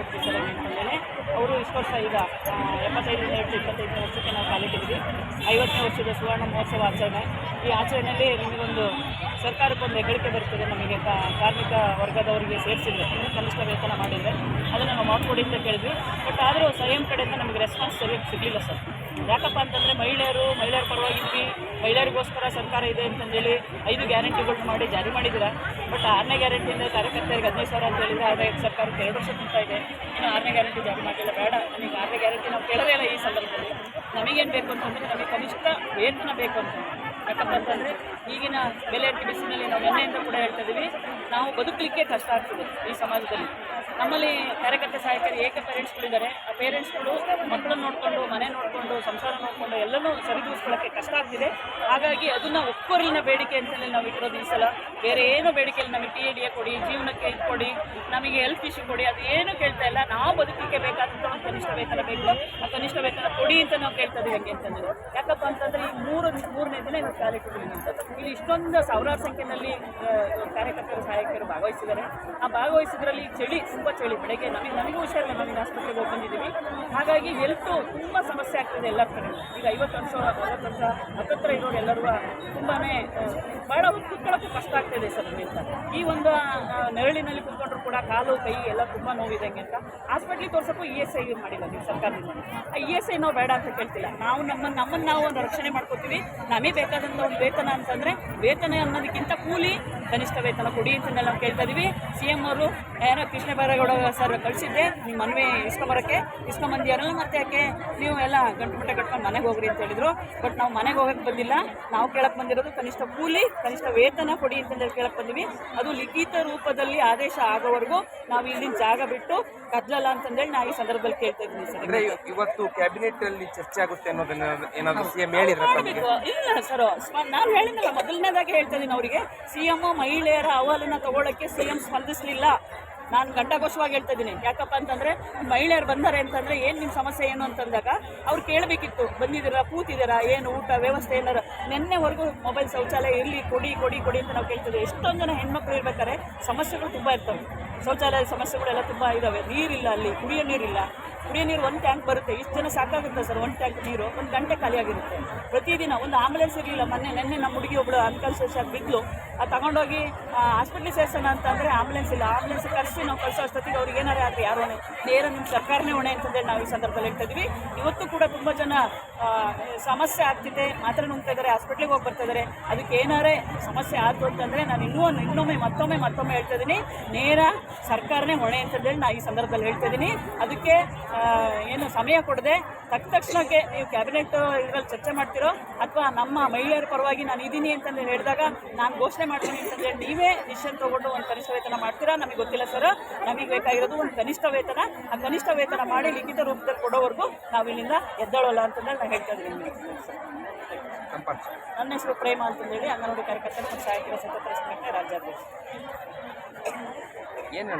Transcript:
ಕೊಡ್ತೀವಿ ಸರ್ ಅವರು ಇಷ್ಟು ವರ್ಷ ಈಗ ಎಪ್ಪತ್ತೈದರಿಂದ ಹಿಡಿದು ಇಪ್ಪತ್ತೈದನೇ ವರ್ಷಕ್ಕೆ ನಾವು ಕಾಲಿಟ್ಟಿದ್ವಿ ಐವತ್ತನೇ ವರ್ಷದ ಸುವರ್ಣ ಮಹೋತ್ಸವ ಆಚರಣೆ. ಈ ಆಚರಣೆಯಲ್ಲಿ ನಿಮಗೊಂದು ಸರ್ಕಾರಕ್ಕೊಂದು ಹೆಗ್ಗಳಿಕೆ ಬರ್ತದೆ ನಮಗೆ ಕಾರ್ಮಿಕ ವರ್ಗದವರಿಗೆ ಸೇರಿಸಿದ್ರೆ ಕನಿಷ್ಠ ವೇತನ ಮಾಡಿದರೆ. ಅದನ್ನು ನಾವು ಮಾಡಿಕೊಡಿ ಅಂತ ಕೇಳಿದ್ವಿ. ಬಟ್ ಆದರೂ ಸ್ವಯಂ ಕಡೆಯಿಂದ ನಮಗೆ ರೆಸ್ಪಾನ್ಸ್ ಸರಿಯಾಗಿ ಸಿಗಲಿಲ್ಲ ಸರ್. ಯಾಕಪ್ಪ ಅಂತಂದರೆ ಮಹಿಳೆಯರು, ಮಹಿಳೆಯರ ಪರವಾಗಿದ್ವಿ ಮಹಿಳೆಯರಿಗೋಸ್ಕರ ಸರ್ಕಾರ ಇದೆ ಅಂತಂದೇಳಿ ಐದು ಗ್ಯಾರಂಟಿಗಳನ್ನ ಮಾಡಿ ಜಾರಿ ಮಾಡಿದ್ದೀರಾ ಬಟ್ ಆರನೇ ಗ್ಯಾರಂಟಿಯಿಂದ ಕಾರ್ಯಕರ್ತರಿಗೆ ಹದಿನೈದು ಸಾವಿರ ಅಂತ ಹೇಳಿದ್ರೆ ಆದರೆ ಸರ್ಕಾರಕ್ಕೆ ಎರಡು ವರ್ಷ ತುಂಬ ಇದೆ. ಇನ್ನು ಆರನೇ ಗ್ಯಾರಂಟಿ ಜಾರಿ ಮಾಡಿಲ್ಲ ಬೇಡ. ನಮಗೆ ಆರನೇ ಗ್ಯಾರಂಟಿ ನಾವು ಕೇಳೋದೇ ಇಲ್ಲ ಈ ಸಂದರ್ಭದಲ್ಲಿ. ನಮಗೇನು ಬೇಕು ಅಂತಂದರೆ ನಮಗೆ ಕನಿಷ್ಠ ವೇತನ ಬೇಕು ಅಂತ. ಯಾಕಪ್ಪ ಅಂತಂದರೆ ಈಗಿನ ಬೆಲೆ ಬಿಸಿನಲ್ಲಿ ನಾವು ನಿನ್ನೆಯಿಂದ ಕೂಡ ಹೇಳ್ತಾ ಇದ್ದೀವಿ ನಾವು ಬದುಕಲಿಕ್ಕೆ ಕಷ್ಟ ಆಗ್ತದೆ ಈ ಸಮಾಜದಲ್ಲಿ. ನಮ್ಮಲ್ಲಿ ಕಾರ್ಯಕರ್ತ ಸಹಾಯಕರು ಏಕ ಪೇರೆಂಟ್ಸ್ಗಳಿದ್ದಾರೆ ಆ ಪೇರೆಂಟ್ಸ್ಗಳು ಮಕ್ಕಳನ್ನ ನೋಡಿಕೊಂಡು, ಮನೆ ನೋಡಿಕೊಂಡು, ಸಂಸಾರ ನೋಡಿಕೊಂಡು ಎಲ್ಲನೂ ಸರಿದೂಗಿಸ್ಕೊಳ್ಳೋಕ್ಕೆ ಕಷ್ಟ ಆಗ್ತಿದೆ. ಹಾಗಾಗಿ ಅದನ್ನು ಒಕ್ಕೊರಲಿನ ಬೇಡಿಕೆ ಅಂತಲೇ ನಾವು ಇಟ್ಟಿರೋದು ಈ ಸಲ. ಬೇರೆ ಏನು ಬೇಡಿಕೆಯಲ್ಲಿ ನಮಗೆ ಟಿ ಎ ಡಿ ಎ ಕೊಡಿ, ಜೀವನಕ್ಕೆ ಇದು ಕೊಡಿ, ನಮಗೆ ಹೆಲ್ತ್ ಇಶ್ಯೂ ಕೊಡಿ, ಅದು ಏನು ಕೇಳ್ತಾ ಇಲ್ಲ. ನಾವು ಬದುಕಲಿಕ್ಕೆ ಬೇಕಾದಂಥ ಒಂದು ಕನಿಷ್ಠ ವೇತನ ಬೇಕು. ಆ ಕನಿಷ್ಠ ವೇತನ ಕೊಡಿ ಅಂತ ನಾವು ಕೇಳ್ತಾ ಇದ್ದೀವಿ ಹೆಂಗೆ ಅಂತಂದರೆ. ಯಾಕಪ್ಪ ಅಂತಂದರೆ ಈ ಮೂರು ಮೂರನೇ ದಿನ ಇವತ್ತು ಕಾರ್ಯಕ್ರಮ ಇಲ್ಲಿ ಇಷ್ಟೊಂದು ಸಾವಿರಾರು ಸಂಖ್ಯೆಯಲ್ಲಿ ಕಾರ್ಯಕರ್ತರು ಸಹಾಯಕರು ಭಾಗವಹಿಸಿದ್ದಾರೆ. ಆ ಭಾಗವಹಿಸಿದ್ರಲ್ಲಿ ಚಳಿ ತುಂಬ ಚಳಿ. ಬೆಳಗ್ಗೆ ನಮಗೆ ನಮಗೂ ಹುಷಾರಿಲ್ಲ ನಮಗೆ ಆಸ್ಪತ್ರೆಗೆ ಹೋಗಿ ಬಂದಿದ್ದೀವಿ ಹಾಗಾಗಿ ಹೆಲ್ತು ತುಂಬ ಸಮಸ್ಯೆ ಆಗ್ತದೆ ಎಲ್ಲ ಕಡೆ. ಈಗ ಐವತ್ತು ವರ್ಷ, ಅರವತ್ತು ವರ್ಷ, ಹತ್ತತ್ರ ಇರೋರು ಎಲ್ಲರೂ ತುಂಬಾ ಭಾಳ ಕುತ್ಕೊಳ್ಳೋಕ್ಕೂ ಕಷ್ಟ ಆಗ್ತದೆ ಸರ್ ನಮ್ಮಿಂದ. ಈ ಒಂದು ನೆರಳಿನಲ್ಲಿ ಕುತ್ಕೊಂಡ್ರು ಕೂಡ ಕಾಲು, ಕೈ ಎಲ್ಲ ತುಂಬ ನೋವಿದಂಗೆ ಅಂತ. ಹಾಸ್ಪಿಟ್ಲಿಗೆ ತೋರ್ಸೋಕ್ಕೂ ಇ ಎಸ್ ಐ ಮಾಡಿಲ್ಲ ನೀವು ಸರ್ಕಾರದಿಂದ. ಆ ಇ ಎಸ್ ಐ ನಾವು ಬೇಡ ಅಂತ ಕೇಳ್ತಿಲ್ಲ. ನಾವು ನಮ್ಮನ್ನು ನಮ್ಮನ್ನು ನಾವು ಒಂದು ರಕ್ಷಣೆ ಮಾಡ್ಕೋತೀವಿ. ನಮಗೆ ಬೇಕಾದಂಥ ಒಂದು ವೇತನ ಅಂತಂದರೆ ವೇತನ ಅನ್ನೋದಕ್ಕಿಂತ ಕೂಲಿ ಕನಿಷ್ಠ ವೇತನ ಕೊಡಿ ಅಂತ ನಾವು ಕೇಳ್ತಾ ಇದೀವಿ. ಸಿ ಎಂ ಅವರು ಏನೋ ಕೃಷ್ಣ ಬೈರೇಗೌಡ ಸರ್ ಕಳಿಸಿದ್ದೆ, ನಿಮ್ಮ ಮನವಿ ಇಸ್ಕೊಂಬರಕ್ಕೆ, ಇಸ್ಕೊಂಬಂದಿಯಾರಲ್ಲ ಮತ್ತೆ ಯಾಕೆ? ನೀವು ಎಲ್ಲ ಗಂಟು ಮಟ್ಟ ಕಟ್ಕೊಂಡು ಮನೆಗೆ ಹೋಗ್ರಿ ಅಂತ ಹೇಳಿದ್ರು. ಬಟ್ ನಾವು ಮನೆಗೆ ಹೋಗಕ್ಕೆ ಬಂದಿಲ್ಲ. ನಾವು ಕೇಳಕ್ಕೆ ಬಂದಿರೋದು ಕನಿಷ್ಠ ಕೂಲಿ, ಕನಿಷ್ಠ ವೇತನ ಕೊಡಿ ಅಂತಂದೇಳಿ ಕೇಳಕ್ಕೆ ಬಂದಿವಿ. ಅದು ಲಿಖಿತ ರೂಪದಲ್ಲಿ ಆದೇಶ ಆಗೋವರೆಗೂ ನಾವು ಇಲ್ಲಿನ ಜಾಗ ಬಿಟ್ಟು ಕದ್ಲಲ್ಲ ಅಂತಂದೇಳಿ ನಾ ಈ ಸಂದರ್ಭದಲ್ಲಿ ಕೇಳ್ತಾ ಇದ್ದೀನಿ ಸರ್. ಅಂದ್ರೆ ಇವತ್ತು ಕ್ಯಾಬಿನೆಟ್ ಅಲ್ಲಿ ಚರ್ಚೆ ಆಗುತ್ತೆ ಅನ್ನೋದನ್ನ ಏನಾದ್ರು ಸಿಎಂ ಹೇಳಿದ್ರೆ ಇಲ್ಲ ಸರ್ ನಾನು ಹೇಳಿದ್ನಲ್ಲ ಮೊದಲನೇದಾಗಿ ಹೇಳ್ತಾ ಇದ್ದೀನಿ ಅವರಿಗೆ. ಸಿಎಂ ಮಹಿಳೆಯರ ಅಹವಾಲನ್ನ ತಗೊಳ್ಳಕ್ಕೆ ಸಿಎಂ ಸ್ಪಂದಿಸಲಿಲ್ಲ. ನಾನು ಗಂಟಘೋಷವಾಗಿ ಹೇಳ್ತಾ ಇದ್ದೀನಿ. ಯಾಕಪ್ಪ ಅಂತಂದರೆ ಮಹಿಳೆಯರು ಬಂದಾರೆ ಅಂತಂದರೆ ಏನು ನಿಮ್ಮ ಸಮಸ್ಯೆ ಏನು ಅಂತಂದಾಗ ಅವ್ರು ಕೇಳಬೇಕಿತ್ತು. ಬಂದಿದ್ದೀರಾ, ಕೂತಿದ್ದೀರಾ, ಏನು ಊಟ, ವ್ಯವಸ್ಥೆ ಏನಾರ? ನಿನ್ನೆವರೆಗೂ ಮೊಬೈಲ್ ಶೌಚಾಲಯ ಇರಲಿ, ಕೊಡಿ ಕೊಡಿ ಕೊಡಿ ಅಂತ ನಾವು ಕೇಳ್ತಿದ್ವಿ. ಎಷ್ಟೊಂದು ಜನ ಹೆಣ್ಮಕ್ಳು ಇರ್ಬೇಕಾದ್ರೆ ಸಮಸ್ಯೆಗಳು ತುಂಬ ಇರ್ತವೆ. ಶೌಚಾಲಯದ ಸಮಸ್ಯೆಗಳೆಲ್ಲ ತುಂಬ ಇದ್ದಾವೆ ನೀರಿಲ್ಲ ಅಲ್ಲಿ, ಕುಡಿಯೋ ನೀರಿಲ್ಲ. ಕುಡಿಯೋ ನೀರು ಒಂದು ಟ್ಯಾಂಕ್ ಬರುತ್ತೆ. ಇಷ್ಟು ಜನ ಸಾಕಾಗುತ್ತೆ ಸರ್, ಒಂದು ಟ್ಯಾಂಕ್ ನೀರು. ಒಂದು ಗಂಟೆ ಖಾಲಿಯಾಗಿರುತ್ತೆ ಪ್ರತಿದಿನ ಒಂದು ಆಂಬುಲೆನ್ಸ್ ಇರಲಿಲ್ಲ. ಮೊನ್ನೆ, ನೆನ್ನೆ ನಮ್ಮ ಹುಡುಗಿ ಒಬ್ಬಳು ಅನ್ಕಾನ್ಶಿಯಸ್ ಆಗಿ ಬಿದ್ಲು. ಅದು ತಗೊಂಡೋಗಿ ಹಾಸ್ಪಿಟ್ಲಿಗೆ ಸೇರ್ಸೋಣ ಅಂತಂದರೆ ಆಂಬುಲೆನ್ಸ್ ಇಲ್ಲ. ಆಂಬುಲೆನ್ಸ್ ಕಳಿಸಿ ನಾವು ಕಳಿಸೋ ಅಷ್ಟೊತ್ತಿಗೆ ಅವ್ರಿಗೆ ಏನಾರೇ ಆದರೆ ಯಾರು ನೇರ ನಿಮ್ಮ ಸರ್ಕಾರನೇ ಹೊಣೆ ಅಂತಂದೇಳಿ ನಾವು ಈ ಸಂದರ್ಭದಲ್ಲಿ ಹೇಳ್ತಾ ಇದ್ವಿ. ಇವತ್ತು ಕೂಡ ತುಂಬ ಜನ ಸಮಸ್ಯೆ ಆಗ್ತಿದೆ. ಮಾತ್ರ ನುಂಗ್ತಾ ಇದ್ದಾರೆ ಹಾಸ್ಪಿಟ್ಲಿಗೆ ಹೋಗಿ ಬರ್ತಾ ಇದ್ದಾರೆ ಅದಕ್ಕೆ ಏನಾರೇ ಸಮಸ್ಯೆ ಆಯಿತು ಅಂತಂದರೆ ನಾನು ಇನ್ನೂ ಇನ್ನೊಮ್ಮೆ ಮತ್ತೊಮ್ಮೆ ಮತ್ತೊಮ್ಮೆ ಹೇಳ್ತಾ ಇದ್ದೀನಿ ನೇರ ಸರ್ಕಾರನೇ ಹೊಣೆ ಅಂತಂದೇಳಿ ನಾನು ಈ ಸಂದರ್ಭದಲ್ಲಿ ಹೇಳ್ತಾ ಇದ್ದೀನಿ ಅದಕ್ಕೆ ಏನು ಸಮಯ ಕೊಡದೆ. ತಕ್ಕ ತಕ್ಷಣಕ್ಕೆ ನೀವು ಕ್ಯಾಬಿನೆಟ್ ಇದರಲ್ಲಿ ಚರ್ಚೆ ಮಾಡ್ತಿರೋ ಅಥವಾ ನಮ್ಮ ಮಹಿಳೆಯರ ಪರವಾಗಿ ನಾನು ಇದ್ದೀನಿ ಅಂತಂದು ಹೇಳಿದಾಗ ನಾನು ಘೋಷಣೆ ಮಾಡ್ತೀನಿ ಅಂತಂದೇಳಿ ನೀವೇ ಡಿಸಿಷನ್ ತೊಗೊಂಡು ಒಂದು ವೇತನ ಮಾಡ್ತೀರಾ? ನಮಗೆ ಗೊತ್ತಿಲ್ಲ ಸರ್. ನಮಗೆ ಬೇಕಾಗಿರೋದು ಒಂದು ಕನಿಷ್ಠ ವೇತನ. ಆ ಕನಿಷ್ಠ ವೇತನ ಮಾಡಿ ಲಿಖಿತ ರೂಪದಲ್ಲಿ ಕೊಡೋವರೆಗೂ ನಾವು ಇಲ್ಲಿಂದ ಎದ್ದೇಳೋಲ್ಲ ಅಂತಂದ್ರೆ ನಾನು ಹೇಳ್ತಾ ಇದ್ದೀನಿ. ನನ್ನ ಹೆಸರು ಪ್ರೇಮ ಅಂತಂದೇಳಿ. ಅಂಗನವಾಡಿ ಕಾರ್ಯಕರ್ತರು ಮತ್ತು ಸಹಾಯಕರ ಸತತ ಸಂಘಟನೆ ರಾಜ್ಯಾಧ್ಯಕ್ಷ. ಏನು